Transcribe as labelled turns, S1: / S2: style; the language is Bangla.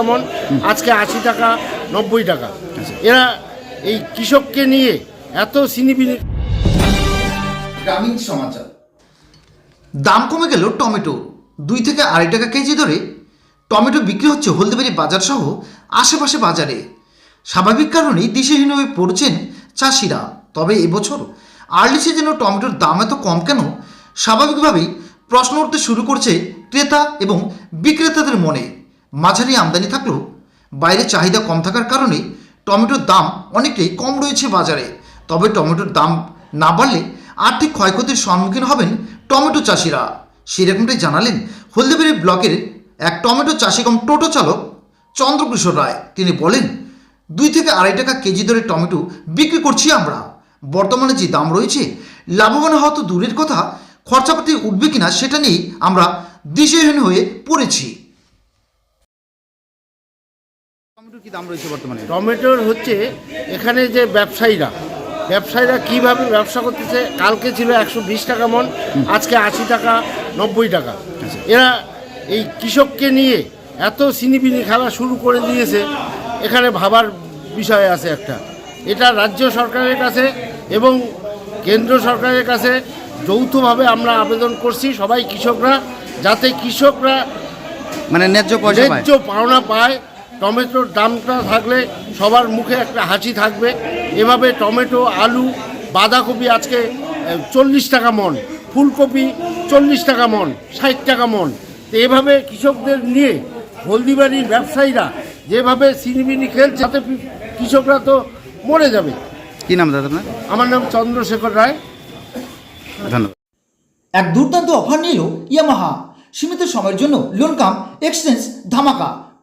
S1: টাকা মন আজকে আশি টাকা, নব্বই টাকা। এরা এই কৃষককে নিয়ে এত সিনিবিনি
S2: গ্রামীণ সমাচার। দাম কমে গেল টমেটো। দুই থেকে আড়াই টাকা কেজি দরে টমেটো বিক্রি হচ্ছে হলদিবাড়ি বাজার সহ আশেপাশে বাজারে। স্বাভাবিক কারণেই দিশেহীন হয়ে পড়ছেন চাষিরা। তবে এবছর আর্লি সিজনেও টমেটোর দাম এত কম কেন? স্বাভাবিকভাবেই প্রশ্ন উঠতে শুরু করছে ক্রেতা এবং বিক্রেতাদের মনে। মাঝারি আমদানি থাকলেও বাইরে চাহিদা কম থাকার কারণে টমেটোর দাম অনেকটাই কম রয়েছে বাজারে। তবে টমেটোর দাম না বাড়লে আর্থিক ক্ষয়ক্ষতির সম্মুখীন হবেন টমেটো চাষিরা। সেরকমটাই জানালেন হলদিবাড়ি ব্লকের এক টমেটো চাষি কম টোটো চালক চন্দ্রকিশোর রায়। তিনি বলেন, দুই থেকে আড়াই টাকা কেজি দরে টমেটো বিক্রি করছি আমরা। বর্তমানে যে দাম রয়েছে, লাভবান হওয়া তো দূরের কথা, খরচাপাতি উঠবে কিনা সেটা নিয়েই আমরা দিশেহীন হয়ে পড়েছি। টমেটোর কি দাম রয়েছে বর্তমানে?
S1: টমেটোর হচ্ছে এখানে যে ব্যবসায়ীরা ব্যবসায়ীরা কীভাবে ব্যবসা করতেছে কালকে ছিল একশো বিশ টাকা মন আজকে আশি টাকা নব্বই টাকা। এরা এই কৃষককে নিয়ে এত সিনিবিনি খেলা শুরু করে দিয়েছে এখানে ভাবার বিষয় আছে একটা। এটা রাজ্য সরকারের কাছে এবং কেন্দ্র সরকারের কাছে যৌথভাবে আমরা আবেদন করছি সবাই কৃষকরা যাতে কৃষকরা
S3: মানে ন্যায্য
S1: ন্যায্য পাওনা পায় টমেটোর দামটা থাকলে সবার মুখে একটা হাসি থাকবে। এভাবে টমেটো আলু বাঁধাকপি আজকে চল্লিশ টাকা মন ফুলকপি চল্লিশ টাকা মন ষাট টাকা মন। তো এভাবে কৃষকদের নিয়ে হলদিবাড়ির ব্যবসায়ীরা যেভাবে সিনিমিনি খেলছে তাতে কৃষকরা তো মরে যাবে।
S3: কি নাম দাদা আপনার?
S1: আমার নাম চন্দ্রশেখর রায়।
S3: ধন্যবাদ।
S2: এক দুর্দান্ত অফার নিল ইয়ামাহা। সীমিত সময়ের জন্য লোন কাম এক্সচেঞ্জ ধামাকা।